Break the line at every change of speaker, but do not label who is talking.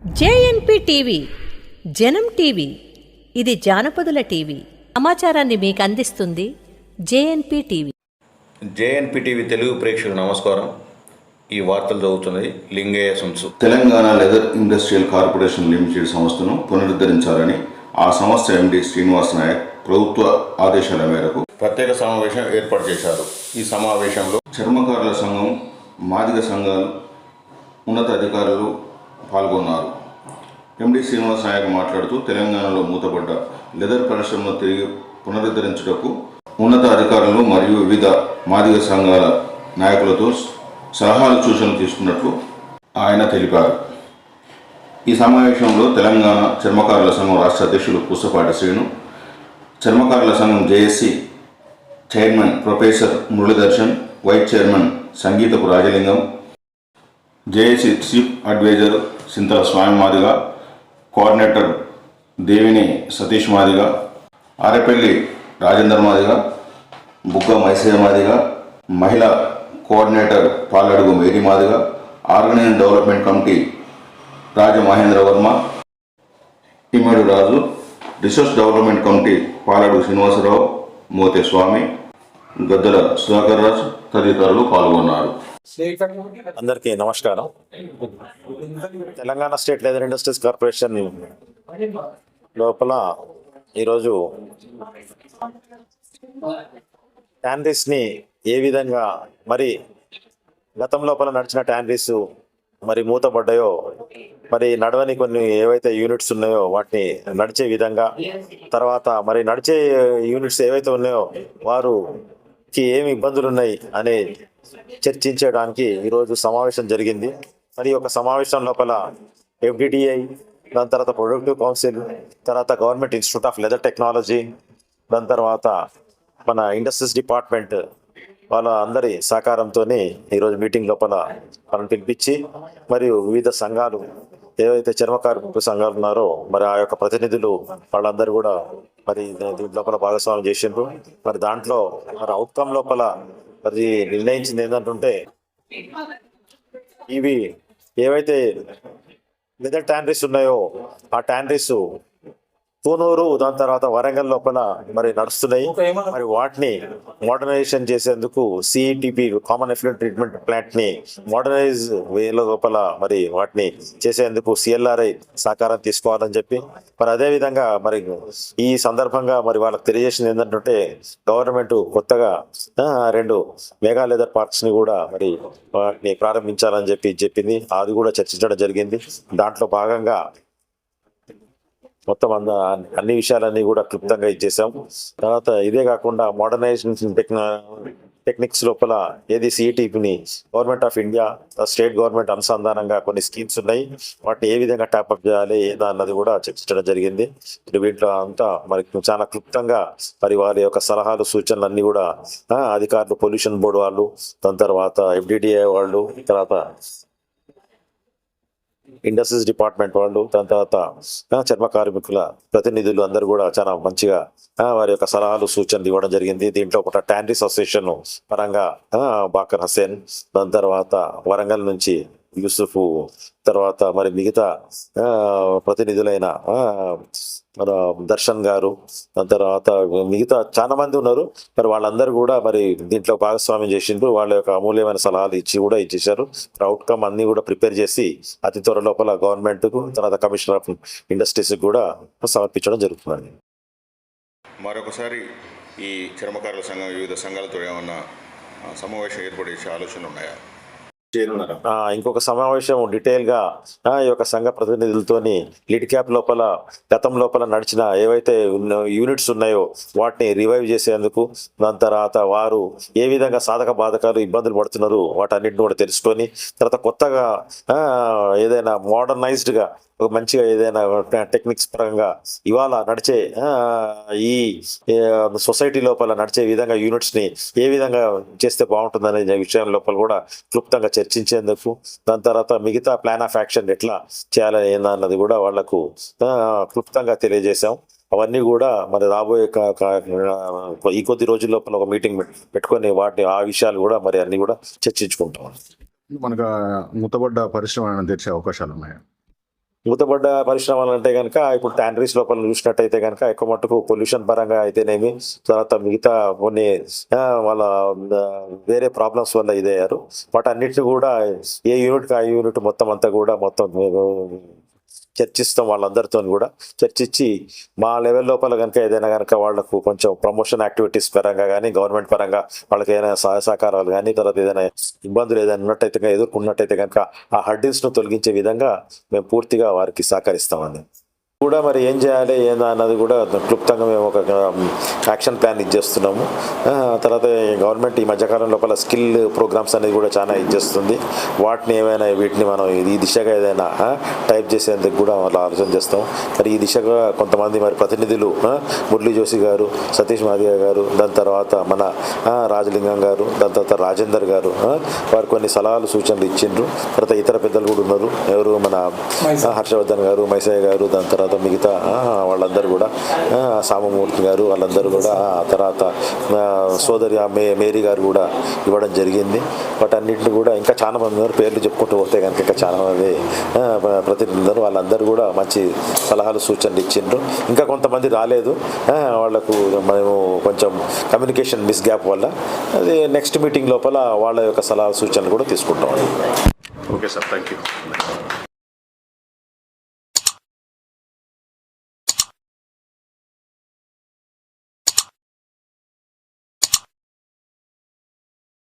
JNP TV జనం TV ఇది జానపదుల TV. సమాచారాన్ని మీకు అందిస్తుంది JNP TV.
JNP TV Telugu ప్రేక్షకులకు నమస్కారం. ఈ వార్తలు చదువుతున్నది Lingaiah Sumsu.
Telangana leather industrial corporation limited సంస్థను పునరుద్ధరించాలని ఆ సంస్థ ఎండి శ్రీనివాస్ నాయక్ ప్రభుత్వ ఆదేశాల మేరకు
ప్రత్యేక సమావేశం ఏర్పాటు చేశారు. ఈ సమావేశంలో
చర్మకారుల సంఘం మాదిగ సంఘాలు ఉన్నత అధికారులు పాల్గొన్నారు. ఎండి శ్రీనివాస నాయక్ మాట్లాడుతూ తెలంగాణలో మూతపడ్డ లెదర్ పరిశ్రమను తిరిగి పునరుద్ధరించుటకు ఉన్నత అధికారులు మరియు వివిధ మాదిగ సంఘాల నాయకులతో సలహాలు సూచనలు తీసుకున్నట్లు ఆయన తెలిపారు. ఈ సమావేశంలో తెలంగాణ చర్మకారుల సంఘం రాష్ట్ర అధ్యక్షులు పుస్తపాటి శ్రీను చర్మకారుల సంఘం JAC chairman professor Muralidarshan vice chairman Sangeetapu Rajalingam JAC chief advisor Sinthala Swamy Madiga coordinator Devini Satish Madiga Arepalli Rajender Madiga బుగ్గ మైసయ్య మాదిగ మహిళా coordinator Paladugu Mary Madiga organizing development committee Raja Mahendra Varma Immadi Raju resource development committee Paladugu Srinivasarao Mothe Swamy Gaddala Sudhakar Raju తదితరులు పాల్గొన్నారు.
అందరికీ నమస్కారం. Telangana state leather industries corporation లోపల ఈరోజు ట్యాన్రీస్ని ఏ విధంగా మరి గతం లోపల నడిచిన ట్యాన్రీస్ మరి మూతపడ్డాయో మరి నడవని కొన్ని ఏవైతే యూనిట్స్ ఉన్నాయో వాటిని నడిచే విధంగా తర్వాత మరి నడిచే యూనిట్స్ ఏవైతే ఉన్నాయో వారు కి ఏమి ఇబ్బందులు ఉన్నాయి అనే చర్చించడానికి ఈరోజు సమావేశం జరిగింది. మరి ఒక సమావేశం లోపల ఎఫ్డిడిఐ దాని తర్వాత ప్రొడక్టివ్ కౌన్సిల్ తర్వాత government institute of leather technology దాని తర్వాత మన ఇండస్ట్రీస్ డిపార్ట్మెంట్ వాళ్ళ అందరి సహకారంతో ఈరోజు మీటింగ్ లోపల మనం పిలిపించి మరియు వివిధ సంఘాలు ఏవైతే చర్మ కార్మిక సంఘాలు ఉన్నారో మరి ఆ యొక్క ప్రతినిధులు వాళ్ళందరూ కూడా మరి దీని లోపల భాగస్వామ్యం చేసిండ్రు. మరి దాంట్లో మరి అవుట్కమ్ లోపల మరి నిర్ణయించింది ఏంటంటుంటే ఇవి ఏవైతే లెదర్ ట్యానరీస్ ఉన్నాయో ఆ ట్యానరీస్ పూనూరు దాని తర్వాత వరంగల్ లోపల మరి నడుస్తున్నాయి. మరి వాటిని మోడర్నైజేషన్ చేసేందుకు సిఈటిపి కామన్ ఎఫ్లూయెంట్ ట్రీట్మెంట్ ప్లాంట్ని మోడర్నైజ్ వేల లోపల మరి వాటిని చేసేందుకు సిఎల్ఆర్ఐ సహకారం తీసుకోవాలని చెప్పి. మరి అదే విధంగా మరి ఈ సందర్భంగా మరి వాళ్ళకి తెలియజేసింది ఏంటంటే గవర్నమెంట్ కొత్తగా రెండు మెగా లెదర్ పార్క్స్ని కూడా మరి వాటిని ప్రారంభించాలని చెప్పి చెప్పింది. అది కూడా చర్చించడం జరిగింది. దాంట్లో భాగంగా మొత్తం అంద అన్ని విషయాలన్నీ కూడా క్లుప్తంగా ఇచ్చేసాం. తర్వాత ఇదే కాకుండా మోడర్నైజేషన్ టెక్నా టెక్నిక్స్ లోపల ఏది సిఈటిపిని government of India state government అనుసంధానంగా కొన్ని స్కీమ్స్ ఉన్నాయి. వాటిని ఏ విధంగా ట్యాప్అప్ చేయాలి ఏదా అన్నది కూడా చర్చించడం జరిగింది. వీటిలో అంతా మరి చాలా క్లుప్తంగా మరి వారి యొక్క సలహాలు సూచనలు అన్ని కూడా అధికారులు పొల్యూషన్ బోర్డు వాళ్ళు దాని తర్వాత ఎఫ్డిడిఏ వాళ్ళు తర్వాత ఇండస్ట్రీస్ డిపార్ట్మెంట్ వాళ్ళు దాని తర్వాత చర్మ కార్మికుల ప్రతినిధులు అందరూ కూడా చాలా మంచిగా వారి యొక్క సలహాలు సూచనలు ఇవ్వడం జరిగింది. దీంట్లో ఒక టాండ్రీస్ అసోసియేషన్ పరంగా బాకర్ హసేన్ దాని తర్వాత వరంగల్ నుంచి యూసుఫ్ తర్వాత మరి మిగతా ప్రతినిధులైన మన దర్శన్ గారు దాని తర్వాత మిగతా చాలా మంది ఉన్నారు. మరి వాళ్ళందరూ కూడా మరి దీంట్లో భాగస్వామ్యం చేసిండ్రు. వాళ్ళ యొక్క అమూల్యమైన సలహాలు ఇచ్చి కూడా ఇచ్చేశారు. అవుట్కమ్ అన్ని కూడా ప్రిపేర్ చేసి అతి త్వర లోపల గవర్నమెంట్కు తర్వాత కమిషనర్ ఆఫ్ ఇండస్ట్రీస్కి కూడా సమర్పించడం జరుగుతుంది
మరొకసారి ఈ చర్మకారుల సంఘం వివిధ సంఘాలతో ఏమన్నా సమావేశం ఏర్పాటు ఆలోచనలు ఉన్నాయా?
ఇంకొక సమావేశం డీటెయిల్గా ఈ యొక్క సంఘ ప్రతినిధులతోని లిడ్ క్యాప్ లోపల గతం లోపల నడిచిన ఏవైతే యూనిట్స్ ఉన్నాయో వాటిని రివైవ్ చేసేందుకు దాని తర్వాత వారు ఏ విధంగా సాధక బాధకాలు ఇబ్బందులు పడుతున్నారు వాటన్నిటిని కూడా తెలుసుకొని తర్వాత కొత్తగా ఏదైనా మోడర్నైజ్డ్గా ఒక మంచిగా ఏదైనా టెక్నిక్స్ పరంగా ఇవాళ నడిచే ఈ సొసైటీ లోపల నడిచే విధంగా యూనిట్స్ని ఏ విధంగా చేస్తే బాగుంటుందనే విషయం లోపల కూడా క్లుప్తంగా చర్చించేందుకు దాని తర్వాత మిగతా ప్లాన్ ఆఫ్ యాక్షన్ ఎట్లా చేయాలని ఏందన్నది కూడా వాళ్ళకు క్లుప్తంగా తెలియజేశాం. అవన్నీ కూడా మరి రాబోయే ఈ కొద్ది రోజుల లోపల ఒక మీటింగ్ పెట్టుకొని వాటిని ఆ విషయాలు కూడా మరి అన్ని కూడా చర్చించుకుంటాం.
మనకు మూతబడ్డ పరిశ్రమ తెరిచే అవకాశాలు ఉన్నాయి?
మూతపడ్డ పరిశ్రమలు అంటే కనుక ఇప్పుడు ట్యాండరీస్ లోపల చూసినట్టయితే కనుక ఎక్కువ మట్టుకు పొల్యూషన్ పరంగా అయితేనేమి తర్వాత మిగతా కొన్ని వాళ్ళ వేరే ప్రాబ్లమ్స్ వల్ల ఇదయ్యారు. వాటి అన్నిటిని కూడా ఏ యూనిట్ ఆ యూనిట్ మొత్తం అంతా కూడా మొత్తం చర్చిస్తాం వాళ్ళందరితో కూడా. చర్చించి మా లెవెల్ లోపల కనుక ఏదైనా కనుక వాళ్ళకు కొంచెం ప్రమోషన్ యాక్టివిటీస్ పరంగా కానీ గవర్నమెంట్ పరంగా వాళ్ళకి ఏదైనా సహాయ సహకారాలు కానీ తర్వాత ఏదైనా ఇబ్బందులు ఏదైనా ఉన్నట్టయితే ఎదుర్కొన్నట్టయితే కనుక ఆ హర్డిల్స్ను తొలగించే విధంగా మేము పూర్తిగా వారికి సహకరిస్తామండి. కూడా మరి ఏం చేయాలి ఏందా అన్నది కూడా క్లుప్తంగా మేము ఒక యాక్షన్ ప్లాన్ ఇచ్చేస్తున్నాము తర్వాత గవర్నమెంట్ ఈ మధ్యకాలం లోపల స్కిల్ ప్రోగ్రామ్స్ అనేది కూడా చాలా ఇచ్చేస్తుంది వాటిని ఏమైనా వీటిని మనం ఈ దిశగా ఏదైనా టైప్ చేసేందుకు కూడా వాళ్ళు ఆలోచన చేస్తాం. మరి ఈ దిశగా కొంతమంది మరి ప్రతినిధులు మురళీ జోషి గారు సతీష్ మాదిగ గారు దాని తర్వాత మన రాజలింగం గారు దాని తర్వాత రాజేందర్ గారు వారు కొన్ని సలహాలు సూచనలు ఇచ్చిండ్రు. తర్వాత ఇతర పెద్దలు కూడా ఉన్నారు. ఎవరు? మన హర్షవర్ధన్ గారు మైసయ్య గారు దాని తర్వాత మిగతా వాళ్ళందరూ కూడా సామమూర్తి గారు వాళ్ళందరూ కూడా ఆ తర్వాత సోదరి ఆ మే మేరీ గారు కూడా ఇవ్వడం జరిగింది. వాటన్నిటిని కూడా ఇంకా చాలా మంది ఉన్నారు. పేర్లు చెప్పుకుంటూ పోతే కనుక ఇంకా చాలా మంది ప్రతినిధులు వాళ్ళందరూ కూడా మంచి సలహాలు సూచనలు ఇచ్చిండ్రు. ఇంకా కొంతమంది రాలేదు. వాళ్ళకు మేము కొంచెం కమ్యూనికేషన్ మిస్ గ్యాప్ వల్ల అది నెక్స్ట్ మీటింగ్ లోపల వాళ్ళ యొక్క సలహా సూచనలు కూడా తీసుకుంటాం.
Okay sir thank you